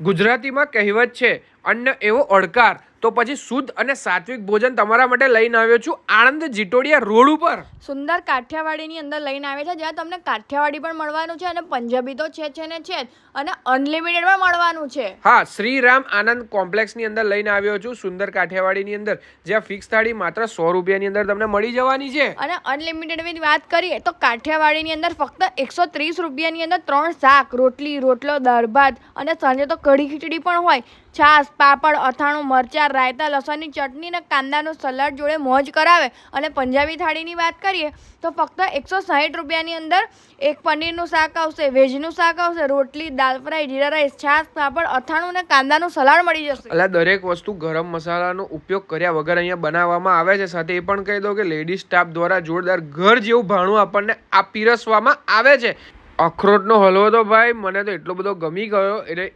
ગુજરાતીમાં કહેવત છે અન્ન એવો અડકાર. તો પછી શુદ્ધ અને સાત્વિક ભોજન તમારા માટે લઈને આવ્યો છું આણંદ જીટોડિયા રોડ ઉપર. સુંદર કાઠિયાવાડીની અંદર લઈને આવે છે જ્યાં તમને કાઠિયાવાડી પણ મળવાનું છે અને પંજાબી તો છે છે ને છે અને અનલિમિટેડ પણ મળવાનું છે. હા શ્રી રામ આનંદ કોમ્પ્લેક્સની અંદર લઈને આવ્યો છું સુંદર કાઠિયાવાડીની અંદર જ્યાં ફિક્સ થાળી માત્ર સો રૂપિયાની અંદર તમને મળી જવાની છે. અને અનલિમિટેડની વાત કરીએ તો કાઠિયાવાડીની અંદર ફક્ત એકસો ત્રીસ રૂપિયાની અંદર ત્રણ શાક રોટલી રોટલો દાળ ભાત અને સાંજે તો કઢી ખીચડી પણ હોય છાશ પાપડ, અથાણું મરચાં, રાયતા, લસણની ચટણી અને કાંદાનું સલાડ જોડે મોજ કરાવે. અને પંજાબી થાળીની વાત કરીએ, તો ફક્ત એકસો સાહીઠ રૂપિયાની અંદર એક પનીરનું શાક આવશે, વેજનું શાક આવશે, રોટલી, દાળ ફ્રાય, જીરા રાઈસ, છાશ, પાપડ, અથાણું ને કાંદાનું સલાડ મળી જશે. એટલે દરેક વસ્તુ ગરમ મસાલાનો ઉપયોગ કર્યા વગર અહીંયા બનાવવામાં આવે છે. સાથે એ પણ કહી દો કે લેડીઝ સ્ટાફ દ્વારા જોરદાર ઘર જેવું ભાણું આપણને આ પીરસવામાં આવે છે. અખરોટનો હલવો તો ભાઈ, મને તો એટલો બધો ગમી ગયો. એટલે